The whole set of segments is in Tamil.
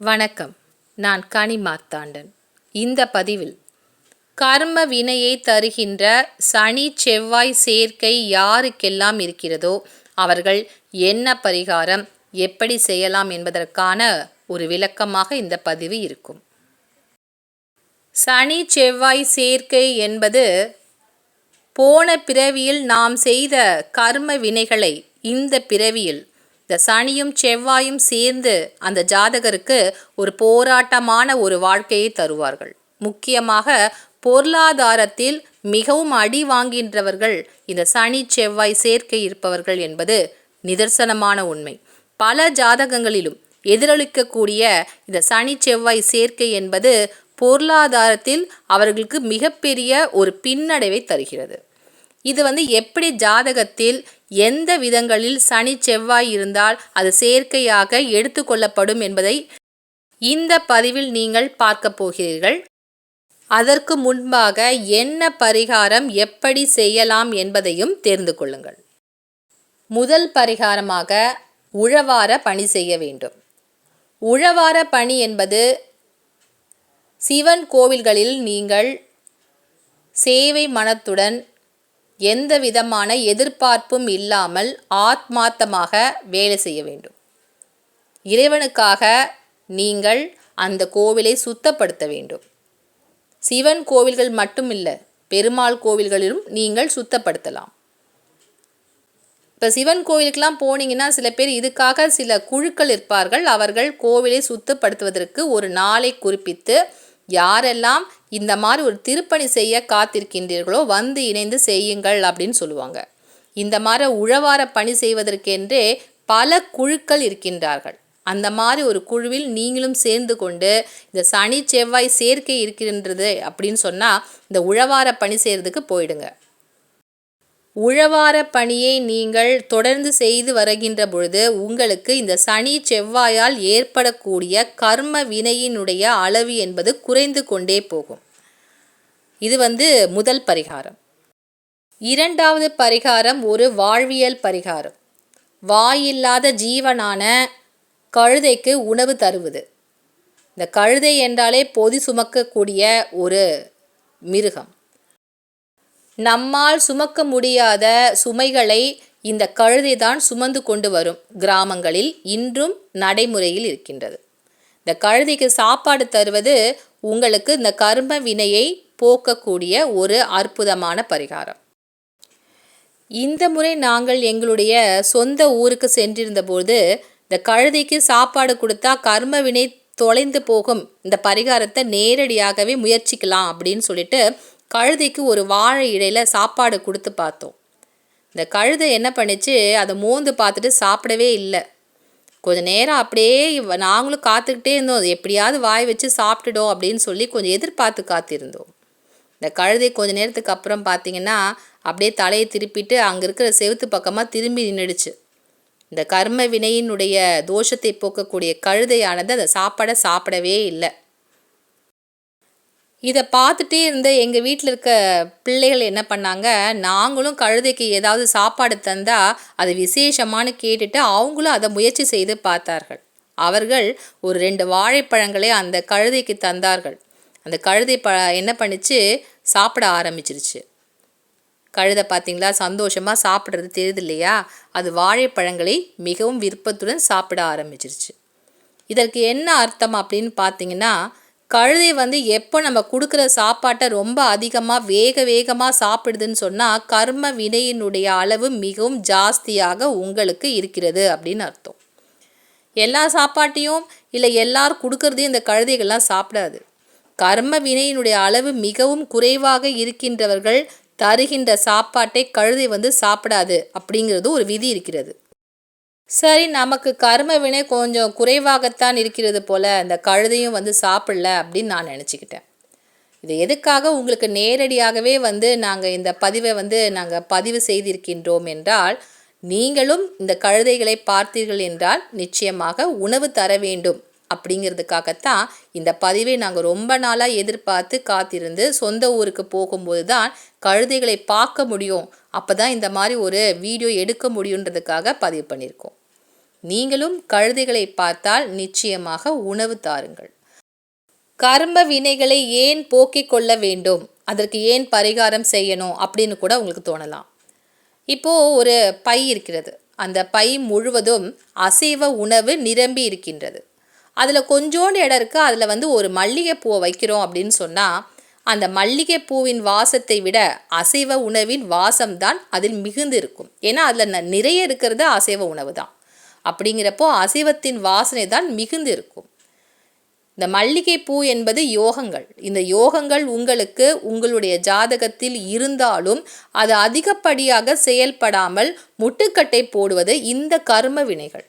வணக்கம். நான் கனி மார்த்தாண்டன். இந்த பதிவில் கர்ம வினையை தருகின்ற சனி செவ்வாய் சேர்க்கை யாருக்கெல்லாம் இருக்கிறதோ அவர்கள் என்ன பரிகாரம் எப்படி செய்யலாம் என்பதற்கான ஒரு விளக்கமாக இந்த பதிவு இருக்கும். சனி செவ்வாய் சேர்க்கை என்பது போன பிறவியில் நாம் செய்த கர்ம வினைகளை இந்த பிறவியில் இந்த சனியும் செவ்வாயும் சேர்ந்து அந்த ஜாதகருக்கு ஒரு போராட்டமான ஒரு வாழ்க்கையை தருவார்கள். முக்கியமாக பொருளாதாரத்தில் மிகவும் அடி வாங்கின்றவர்கள் இந்த சனி செவ்வாய் சேர்க்கை இருப்பவர்கள் என்பது நிதர்சனமான உண்மை. பல ஜாதகங்களிலும் எதிரொலிக்கக்கூடிய இந்த சனி செவ்வாய் சேர்க்கை என்பது பொருளாதாரத்தில் அவர்களுக்கு மிகப்பெரிய ஒரு பின்னடைவை தருகிறது. இது வந்து எப்படி ஜாதகத்தில் எந்த விதங்களில் சனி செவ்வாய் இருந்தால் அது செயற்கையாக எடுத்துக்கொள்ளப்படும் என்பதை இந்த பதிவில் நீங்கள் பார்க்க போகிறீர்கள். அதற்கு முன்பாக என்ன பரிகாரம் எப்படி செய்யலாம் என்பதையும் தெரிந்து கொள்ளுங்கள். முதல் பரிகாரமாக உழவார பணி செய்ய வேண்டும். உழவார பணி என்பது சிவன் கோவில்களில் நீங்கள் சேவை மனத்துடன் எந்த விதமான எதிர்பார்ப்பும் இல்லாமல் ஆத்மார்த்தமாக வேலை செய்ய வேண்டும். இறைவனுக்காக நீங்கள் அந்த கோவிலை சுத்தப்படுத்த வேண்டும். சிவன் கோவில்கள் மட்டுமில்லை பெருமாள் கோவில்களிலும் நீங்கள் சுத்தப்படுத்தலாம். இப்போ சிவன் கோவிலுக்கெலாம் போனீங்கன்னா சில பேர் இதுக்காக சில குழுக்கள் இருப்பார்கள். அவர்கள் கோவிலை சுத்தப்படுத்துவதற்கு ஒரு நாளை குறிப்பித்து யாரெல்லாம் இந்த மாதிரி ஒரு திருப்பணி செய்ய காத்திருக்கின்றீர்களோ வந்து இணைந்து செய்யுங்கள் அப்படின்னு சொல்லுவாங்க. இந்த மாதிரி உழவார பணி செய்வதற்கென்றே பல குழுக்கள் இருக்கின்றார்கள். அந்த மாதிரி ஒரு குழுவில் நீங்களும் சேர்ந்து கொண்டு இந்த சனி செவ்வாய் சேர்க்கை இருக்கின்றது அப்படின்னு சொன்னால் இந்த உழவார பணி செய்கிறதுக்கு போயிடுங்க. உழவார பணியை நீங்கள் தொடர்ந்து செய்து வருகின்ற பொழுது உங்களுக்கு இந்த சனி செவ்வாயால் ஏற்படக்கூடிய கர்ம வினையினுடைய அளவு என்பது குறைந்து கொண்டே போகும். இது வந்து முதல் பரிகாரம். இரண்டாவது பரிகாரம் ஒரு வாழ்வியல் பரிகாரம். வாயில்லாத ஜீவனான கழுதைக்கு உணவு தருவது. இந்த கழுதை என்றாலே பொதி சுமக்கக்கூடிய ஒரு மிருகம். நம்மால் சுமக்க முடியாத சுமைகளை இந்த கழுதை தான் சுமந்து கொண்டு வரும். கிராமங்களில் இன்றும் நடைமுறையில் இருக்கின்றது. இந்த கழுதைக்கு சாப்பாடு தருவது உங்களுக்கு இந்த கர்ம வினையை போக்கக்கூடிய ஒரு அற்புதமான பரிகாரம். இந்த முறை நாங்கள் எங்களுடைய சொந்த ஊருக்கு சென்றிருந்தபோது இந்த கழுதைக்கு சாப்பாடு கொடுத்தா கர்ம வினை தொலைந்து போகும். இந்த பரிகாரத்தை நேரடியாகவே முயற்சிக்கலாம் அப்படின்னு சொல்லிட்டு கழுதைக்கு ஒரு வாழை இடையில் சாப்பாடு கொடுத்து பார்த்தோம். இந்த கழுதை என்ன பண்ணிச்சு? அதை மோந்து பார்த்துட்டு சாப்பிடவே இல்லை. கொஞ்சம் நேரம் அப்படியே நாங்களும் காத்துக்கிட்டே இருந்தோம். எப்படியாவது வாய் வச்சு சாப்பிட்டுடும் அப்படின்னு சொல்லி கொஞ்சம் எதிர்பார்த்து காத்திருந்தோம். இந்த கழுதை கொஞ்ச நேரத்துக்கு அப்புறம் பார்த்தீங்கன்னா அப்படியே தலையை திருப்பிட்டு அங்கே இருக்கிற செவுத்து பக்கமாக திரும்பி நின்றுடுச்சு இந்த கர்ம வினையினுடைய தோஷத்தை போக்கக்கூடிய கழுதையானது அந்த சாப்பாடை சாப்பிடவே இல்லை. இதை பார்த்துட்டே இருந்த எங்கள் வீட்டில் இருக்க பிள்ளைகள் என்ன பண்ணாங்க? நாங்களும் கழுதைக்கு ஏதாவது சாப்பாடு தந்தால் அது விசேஷமானு கேட்டுட்டு அவங்களும் அதை முயற்சி செய்து பார்த்தார்கள். அவர்கள் ஒரு ரெண்டு வாழைப்பழங்களை அந்த கழுதைக்கு தந்தார்கள். அந்த கழுதை ப என்ன பண்ணிச்சு? சாப்பிட ஆரம்பிச்சிருச்சு. கழுதை பார்த்திங்களா? சந்தோஷமாக சாப்பிட்றது தெரியுது இல்லையா அது வாழைப்பழங்களை மிகவும் விருப்பத்துடன் சாப்பிட ஆரம்பிச்சிருச்சு. இதற்கு என்ன அர்த்தம் அப்படின்னு பார்த்தீங்கன்னா கழுதை வந்து எப்போ நம்ம கொடுக்குற சாப்பாட்டை ரொம்ப அதிகமாக வேக வேகமாக சாப்பிடுதுன்னு சொன்னால் கர்ம வினையினுடைய அளவு மிகவும் ஜாஸ்தியாக உங்களுக்கு இருக்கிறது அப்படின்னு அர்த்தம். எல்லா சாப்பாட்டையும் இல்லை எல்லாரும் கொடுக்கறதையும் இந்த கழுதைகள்லாம் சாப்பிடாது. கர்ம வினையினுடைய அளவு மிகவும் குறைவாக இருக்கின்றவர்கள் தருகின்ற சாப்பாட்டை கழுதை வந்து சாப்பிடாது அப்படிங்கிறது ஒரு விதி இருக்கிறது. சரி நமக்கு கர்ம வினை கொஞ்சம் குறைவாகத்தான் இருக்கிறது போல் இந்த கழுதையும் வந்து சாப்பிடல அப்படின்னு நான் நினச்சிக்கிட்டேன். இது எதுக்காக உங்களுக்கு நேரடியாகவே வந்து நாங்கள் இந்த பதிவை வந்து நாங்கள் பதிவு செய்திருக்கின்றோம் என்றால் நீங்களும் இந்த கழுதைகளை பார்த்தீர்கள் என்றால் நிச்சயமாக உணவு தர வேண்டும் அப்படிங்கிறதுக்காகத்தான் இந்த பதிவை நாங்கள் ரொம்ப நாளாக எதிர்பார்த்து காத்திருந்து சொந்த ஊருக்கு போகும்போது தான் கழுதைகளை பார்க்க முடியும். அப்போ தான் இந்த மாதிரி ஒரு வீடியோ எடுக்க முடியுன்றதுக்காக பதிவு பண்ணியிருக்கோம். நீங்களும் கழுதைகளை பார்த்தால் நிச்சயமாக உணவு தாருங்கள். கர்ம வினைகளை ஏன் போக்கிக் கொள்ள வேண்டும்? அதற்கு ஏன் பரிகாரம் செய்யணும்? அப்படின்னு கூட உங்களுக்கு தோணலாம். இப்போது ஒரு பை இருக்கிறது. அந்த பை முழுவதும் அசைவ உணவு நிரம்பி இருக்கின்றது. அதில் கொஞ்சோண்டு இடம் இருக்குது அதில் வந்து ஒரு மல்லிகைப்பூவை வைக்கிறோம் அப்படின்னு சொன்னால் அந்த மல்லிகைப்பூவின் வாசத்தை விட அசைவ உணவின் வாசம்தான் அதில் மிகுந்து இருக்கும். ஏன்னா அதில் நிறைய இருக்கிறது அசைவ உணவு தான் அப்படிங்கிறப்போ அசைவத்தின் வாசனை தான் மிகுந்து இருக்கும் இந்த மல்லிகை பூ என்பது யோகங்கள். இந்த யோகங்கள் உங்களுக்கு உங்களுடைய ஜாதகத்தில் இருந்தாலும் அது அதிகப்படியாக செயல்படாமல் முட்டுக்கட்டை போடுவது இந்த கர்ம வினைகள்.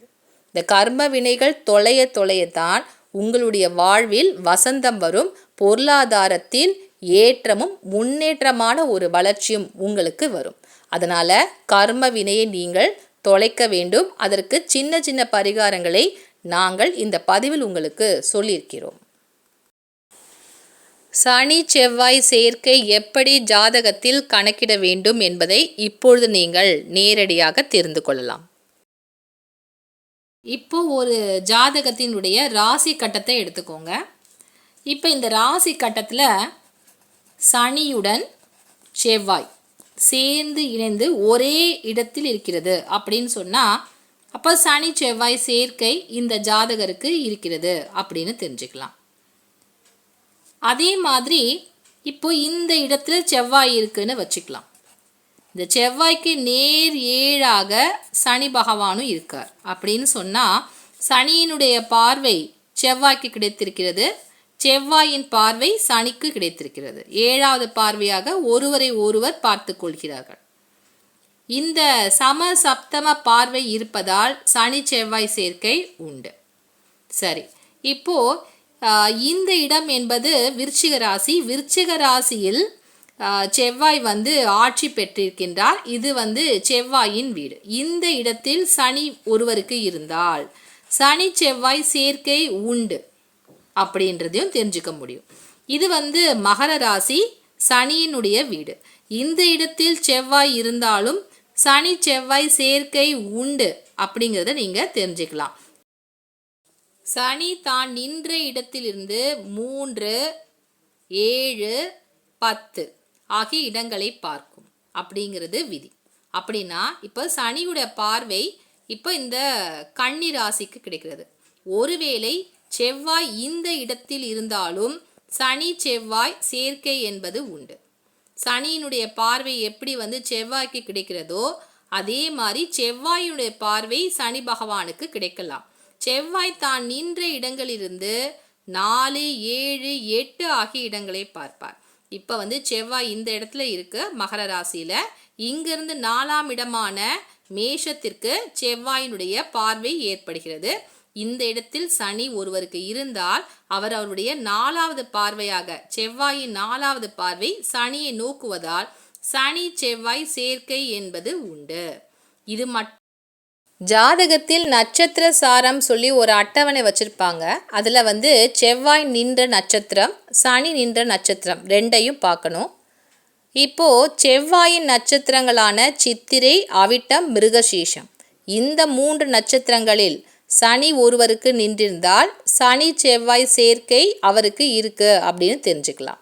இந்த கர்ம வினைகள் தொலைய தொலையத்தான் உங்களுடைய வாழ்வில் வசந்தம் வரும் பொருளாதாரத்தில் ஏற்றமும் முன்னேற்றமான ஒரு வளர்ச்சியும் உங்களுக்கு வரும். அதனால் கர்ம வினையை நீங்கள் தொலைக்க வேண்டும். அதற்கு சின்ன சின்ன பரிகாரங்களை நாங்கள் இந்த பதிவில் உங்களுக்கு சொல்லியிருக்கிறோம். சனி செவ்வாய் சேர்க்கை எப்படி ஜாதகத்தில் கணக்கிட வேண்டும் என்பதை இப்பொழுது நீங்கள் நேரடியாக தெரிந்து கொள்ளலாம். இப்போ ஒரு ஜாதகத்தினுடைய ராசி கட்டத்தை எடுத்துக்கோங்க. இப்போ இந்த ராசி கட்டத்தில் சனியுடன் செவ்வாய். சேர்ந்து இணைந்து ஒரே இடத்தில் இருக்கிறது அப்படின்னு சொன்னால் அப்போ சனி செவ்வாய் சேர்க்கை இந்த ஜாதகருக்கு இருக்கிறது அப்படின்னு தெரிஞ்சுக்கலாம். அதே மாதிரி இப்போ இந்த இடத்துல செவ்வாய் இருக்குன்னு வச்சுக்கலாம். இந்த செவ்வாய்க்கு நேர் ஏழாக சனி பகவானும் இருக்கார் அப்படின்னு சொன்னால் சனியினுடைய பார்வை செவ்வாய்க்கு கிடைத்திருக்கிறது செவ்வாயின் பார்வை சனிக்கு கிடைத்திருக்கிறது. ஏழாவது பார்வையாக ஒருவரை ஒருவர் பார்த்து கொள்கிறார்கள். இந்த சம சப்தம பார்வை இருப்பதால் சனி செவ்வாய் சேர்க்கை உண்டு. சரி இப்போ இந்த இடம் என்பது விருச்சிக ராசி. விருச்சிக ராசியில் செவ்வாய் வந்து ஆட்சி பெற்றிருக்கின்றார். இது வந்து செவ்வாயின் வீடு. இந்த இடத்தில் சனி ஒருவருக்கு இருந்தால் சனி செவ்வாய் சேர்க்கை உண்டு. அப்படின்றதையும் தெரிஞ்சுக்க முடியும். இது வந்து மகர ராசி சனியினுடைய வீடு. இந்த இடத்தில் செவ்வாய் இருந்தாலும் சனி செவ்வாய் சேர்க்கை உண்டு அப்படிங்கிறத நீங்கள் தெரிஞ்சுக்கலாம். சனி தான் நின்ற இடத்திலிருந்து மூன்று ஏழு பத்து ஆகிய இடங்களை பார்க்கும் அப்படிங்கிறது விதி. அப்படின்னா இப்போ சனியுடைய பார்வை இப்போ இந்த கன்னி ராசிக்கு கிடைக்கிறது. ஒருவேளை செவ்வாய் இந்த இடத்தில் இருந்தாலும் சனி செவ்வாய் சேர்க்கை என்பது உண்டு. சனியினுடைய பார்வை எப்படி வந்து செவ்வாய்க்கு கிடைக்கிறதோ அதே மாதிரி செவ்வாயினுடைய பார்வை சனி பகவானுக்கு கிடைக்கலாம். செவ்வாய் தான் நின்ற இடங்களிலிருந்து நாலு ஏழு எட்டு ஆகிய இடங்களை பார்ப்பார். இப்போ வந்து செவ்வாய் இந்த இடத்துல இருக்கு மகர ராசியில். இங்கிருந்து நாலாம் இடமான மேஷத்திற்கு செவ்வாயினுடைய பார்வை ஏற்படுகிறது. இந்த இடத்தில் சனி ஒருவருக்கு இருந்தால் அவர் அவருடைய நாலாவது பார்வையாக செவ்வாயின் நாலாவது பார்வை சனியை நோக்குவதால் சனி செவ்வாய் சேர்க்கை என்பது உண்டு. இது மட் ஜாதகத்தில் நட்சத்திர சாரம் சொல்லி ஒரு அட்டவணை வச்சுருப்பாங்க. அதில் வந்து செவ்வாய் நின்ற நட்சத்திரம் சனி நின்ற நட்சத்திரம் ரெண்டையும் பார்க்கணும். இப்போது செவ்வாயின் நட்சத்திரங்களான சித்திரை அவிட்டம் மிருகசீஷம். இந்த மூன்று நட்சத்திரங்களில் சனி ஒருவருக்கு நின்றிருந்தால் சனி செவ்வாய் சேர்க்கை அவருக்கு இருக்கு அப்படின்னு தெரிஞ்சுக்கலாம்.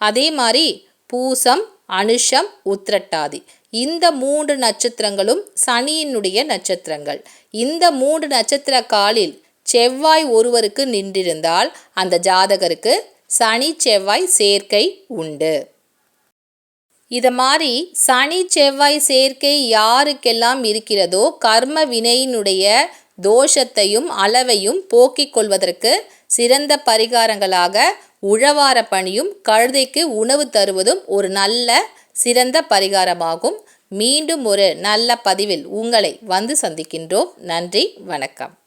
அதே மாதிரி பூசம் அனுஷம் உத்திரட்டாதி. இந்த மூன்று நட்சத்திரங்களும் சனியினுடைய நட்சத்திரங்கள். இந்த மூன்று நட்சத்திர காலில் செவ்வாய் ஒருவருக்கு நின்றிருந்தால் அந்த ஜாதகருக்கு சனி செவ்வாய் சேர்க்கை உண்டு. இதை மாதிரி சனி செவ்வாய் சேர்க்கை யாருக்கெல்லாம் இருக்கிறதோ கர்ம வினையினுடைய தோஷத்தையும் அளவையும் போக்கிக் கொள்வதற்கு சிறந்த பரிகாரங்களாக உழவார பணியும் கழுதைக்கு உணவு தருவதும் ஒரு நல்ல சிறந்த பரிகாரமாகும். மீண்டும் ஒரு நல்ல பதிவில் உங்களை வந்து சந்திக்கின்றோம். நன்றி வணக்கம்.